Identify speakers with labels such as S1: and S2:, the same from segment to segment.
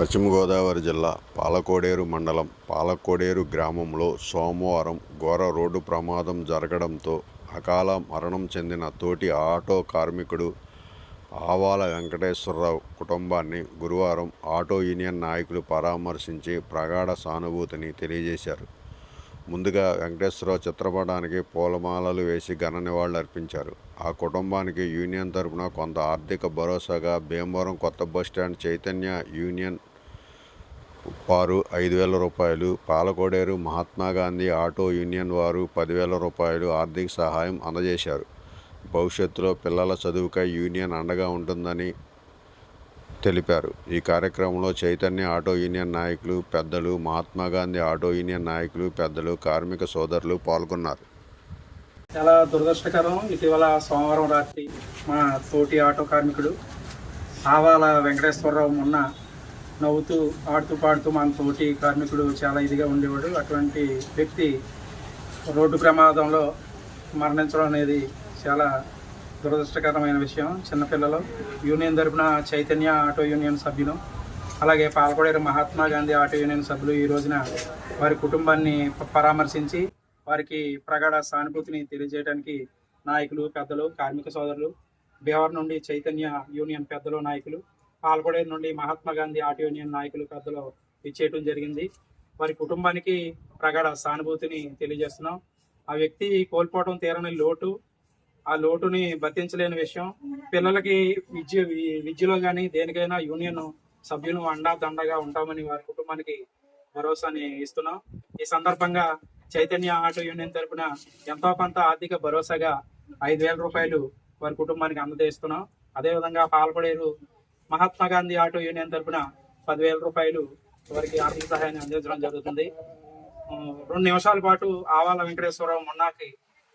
S1: పశ్చిమ గోదావరి జిల్లా పాలకోడేరు మండలం పాలకోడేరు గ్రామంలో సోమవారం ఘోర రోడ్డు ప్రమాదం జరగడంతో అకాల మరణం చెందిన తోటి ఆటో కార్మికుడు ఆవాల వెంకటేశ్వరరావు కుటుంబాన్ని గురువారం ఆటో యూనియన్ నాయకులు పరామర్శించి ప్రగాఢ సానుభూతిని తెలియజేశారు. ముందుగా వెంకటేశ్వరరావు చిత్రపటానికి పూలమాలలు వేసి ఘన నివాళులర్పించారు ఆ కుటుంబానికి యూనియన్ తరపున కొంత ఆర్థిక భరోసాగా భీమవరం కొత్త బస్టాండ్ చైతన్య యూనియన్ వారు ఐదు వేల రూపాయలు పాలకోడేరు మహాత్మా గాంధీ ఆటో యూనియన్ వారు పదివేల రూపాయలు ఆర్థిక సహాయం అందజేశారు. భవిష్యత్తులో పిల్లల చదువుకై యూనియన్ అండగా ఉంటుందని తెలిపారు. ఈ కార్యక్రమంలో చైతన్య ఆటో యూనియన్ నాయకులు పెద్దలు మహాత్మా గాంధీ ఆటో యూనియన్ నాయకులు పెద్దలు కార్మిక సోదరులు పాల్గొన్నారు.
S2: చాలా దురదృష్టకరం ఇటీవల సోమవారం రాత్రి మా తోటి ఆటో కార్మికుడు ఆవాల వెంకటేశ్వరరావు మొన్న నవ్వుతూ ఆడుతూ పాడుతూ మన తోటి కార్మికుడు చాలా ఇదిగా ఉండేవాడు. అటువంటి వ్యక్తి రోడ్డు ప్రమాదంలో మరణించడం అనేది చాలా దురదృష్టకరమైన విషయం. చిన్నపిల్లలు యూనియన్ తరఫున చైతన్య ఆటో యూనియన్ సభ్యులు అలాగే పాలకొడేరు మహాత్మా గాంధీ ఆటో యూనియన్ సభ్యులు ఈ రోజున వారి కుటుంబాన్ని పరామర్శించి వారికి ప్రగాఢ సానుభూతిని తెలియజేయడానికి నాయకులు పెద్దలు కార్మిక సోదరులు బీహార్ నుండి చైతన్య యూనియన్ పెద్దలు నాయకులు పాల్గొడే నుండి మహాత్మా గాంధీ ఆటో యూనియన్ నాయకులు కథలో ఇచ్చేయటం జరిగింది. వారి కుటుంబానికి ప్రగాఢ సానుభూతిని తెలియజేస్తున్నాం. ఆ వ్యక్తి కోల్పోవడం తీరని లోటు ఆ లోటుని భర్తించలేని విషయం. పిల్లలకి విద్య విద్యలో కానీ దేనికైనా యూనియన్ సభ్యులు అండా దండగా ఉంటామని వారి కుటుంబానికి భరోసాని ఇస్తున్నాం. ఈ సందర్భంగా చైతన్య ఆటో యూనియన్ తరపున ఎంతో కొంత ఆర్థిక భరోసాగా ఐదు వేల రూపాయలు వారి కుటుంబానికి అందజేస్తున్నాం. అదేవిధంగా పాల్పడేరు మహాత్మా గాంధీ ఆటో యూనియన్ తరఫున పదివేల రూపాయలు వారికి ఆర్థిక సహాయాన్ని అందించడం జరుగుతుంది. రెండు నిమిషాల పాటు ఆవాల వెంకటేశ్వరరావు మొన్నాకి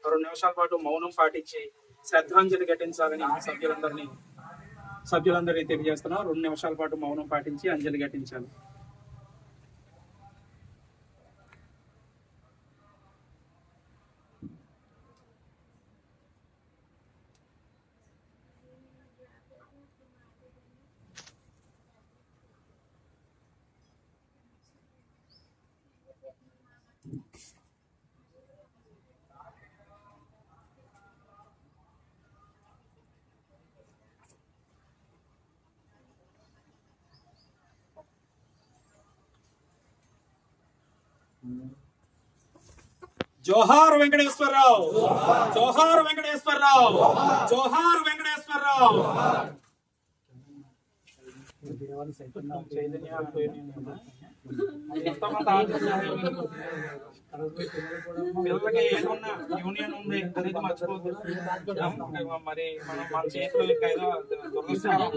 S2: రెండు నిమిషాల పాటు మౌనం పాటించి శ్రద్ధాంజలి ఘటించాలని సభ్యులందరినీ సభ్యులందరినీ తెలియజేస్తున్నాం. రెండు నిమిషాల పాటు మౌనం పాటించి అంజలి ఘటించాలి. జోహార్ వెంకటేశ్వరరావు. జోహార్ వెంకటేశ్వరరావు. జోహార్ వెంకటేశ్వరరావు. పిల్లలకి ఏమన్నా యూనియన్ ఉంది అనేది మర్చిపోద్దు మరి మనం మన చేతిలో ఇంకా ఏదో దురదృష్టకరం.